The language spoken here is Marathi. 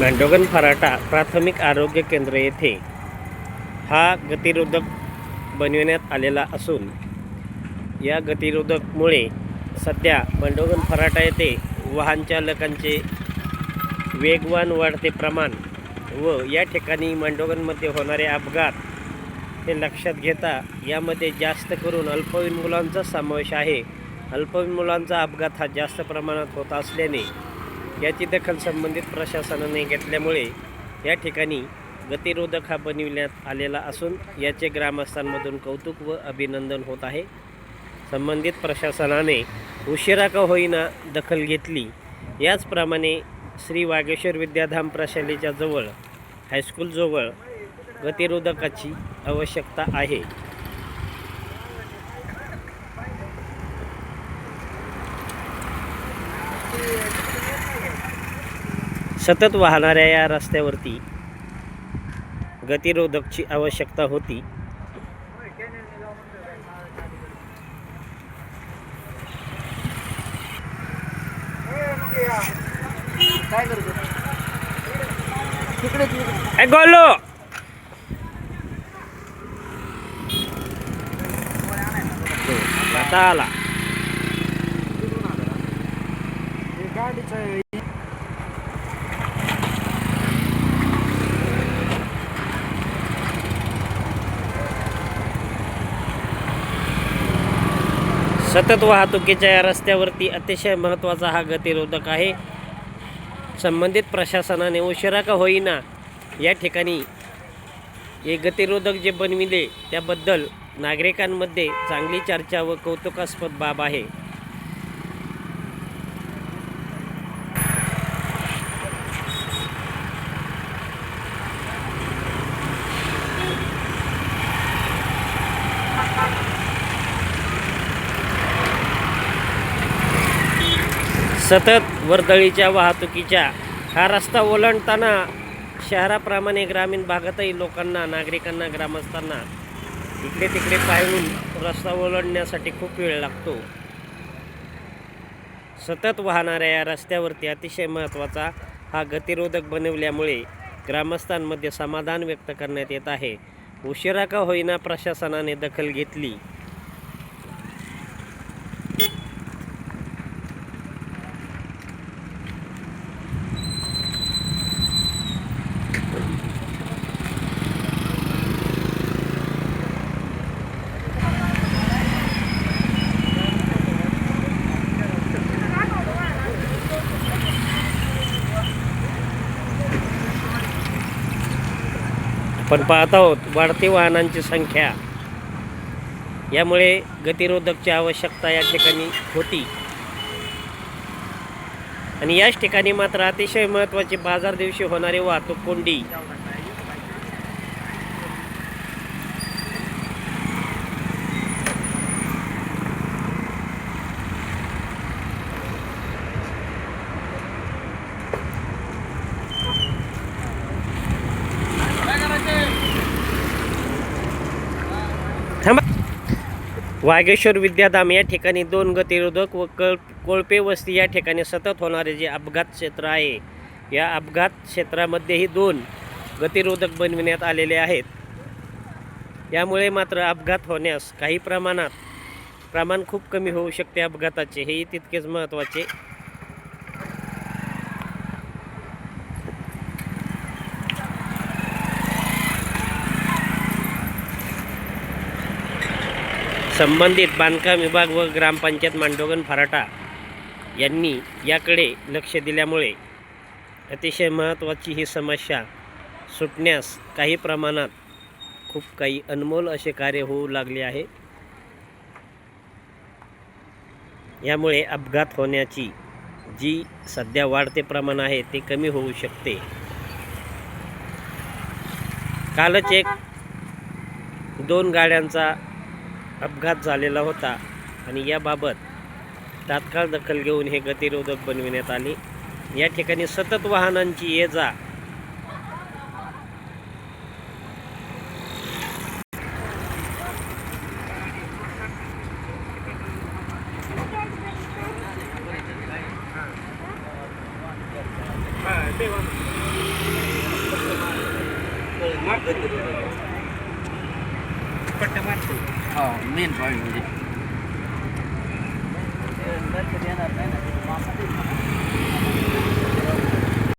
मेंढोगन फराटा प्राथमिक आरोग्य केंद्र येथे हा गतिरोधक बनविण्यात आलेला असून या गतिरोधकमुळे सध्या मेंढोगन फराटा येथे वाहन चालकांचे वेगवान वाढते प्रमाण व या ठिकाणी मांडोगनमध्ये होणारे अपघात हे लक्षात घेता यामध्ये जास्त करून अल्पवयीन मुलांचा समावेश आहे. अल्पवयीन मुलांचा अपघात हा जास्त प्रमाणात होत असल्याने याची दखल संबंधित प्रशासनाने घेतल्यामुळे या ठिकाणी गतिरोधक हा बनविण्यात आलेला असून याचे ग्रामस्थांमधून कौतुक व अभिनंदन होत आहे. संबंधित प्रशासनाने उशिरा का होईना दखल घेतली. याचप्रमाणे श्री वागेश्वर विद्याधाम प्रशालेच्या जवळ हायस्कूलजवळ गतिरोधकाची आवश्यकता आहे. सतत वाहणाऱ्या या रस्त्यावरती गतिरोधकची आवश्यकता होती. गोलो आता आला. गाडीचं सतत वाहतुकीच्या या रस्त्यावरती अतिशय महत्त्वाचा हा गतिरोधक आहे. संबंधित प्रशासनाने उशिरा का होईना या ठिकाणी हे गतिरोधक जे बनविले त्याबद्दल नागरिकांमध्ये चांगली चर्चा व कौतुकास्पद बाब आहे. सतत वर्दळीच्या वाहतुकीच्या हा रस्ता ओलांडताना शहराप्रमाणे ग्रामीण भागातही लोकांना नागरिकांना ग्रामस्थांना इकडे तिकडे पाहून रस्ता ओलांडण्यासाठी खूप वेळ लागतो. सतत वाहणाऱ्या या रस्त्यावरती अतिशय महत्त्वाचा हा गतिरोधक बनवल्यामुळे ग्रामस्थांमध्ये समाधान व्यक्त करण्यात येत आहे. उशिरा का होईना प्रशासनाने दखल घेतली. पण पाहत आहोत वाढती वाहनांची संख्या. यामुळे गतिरोधकची आवश्यकता या ठिकाणी होती. आणि याच ठिकाणी मात्र अतिशय महत्त्वाची बाजार दिवशी होणारी वाहतूक कोंडी. थांबा. वागेश्वर विद्याधाम या ठिकाणी दोन गतिरोधक व कळ कोळपे वस्ती या ठिकाणी सतत होणारे जे अपघात क्षेत्र आहे या अपघात क्षेत्रामध्येही दोन गतिरोधक बनविण्यात आलेले आहेत. यामुळे मात्र अपघात होण्यास काही प्रमाणात प्रमाण खूप कमी होऊ शकते अपघाताचे. हेही तितकेच महत्त्वाचे संबंधित बांधकाम विभाग व ग्रामपंचायत मांडोगन फराटा यांनी याकडे लक्ष दिल्यामुळे अतिशय महत्त्वाची ही समस्या सुटण्यास काही प्रमाणात खूप काही अनमोल असे कार्य होऊ लागले आहे. यामुळे अपघात होण्याची जी सध्या वाढते प्रमाण आहे ते कमी होऊ शकते. कालच एक दोन गाड्यांचा अपघात झालेला होता आणि याबाबत तात्काळ दखल घेऊन हे गतिरोधक बनविण्यात आले. या ठिकाणी सतत वाहनांची ये जा. हा मेन पॉईंट म्हणजे. येणार नाही ना.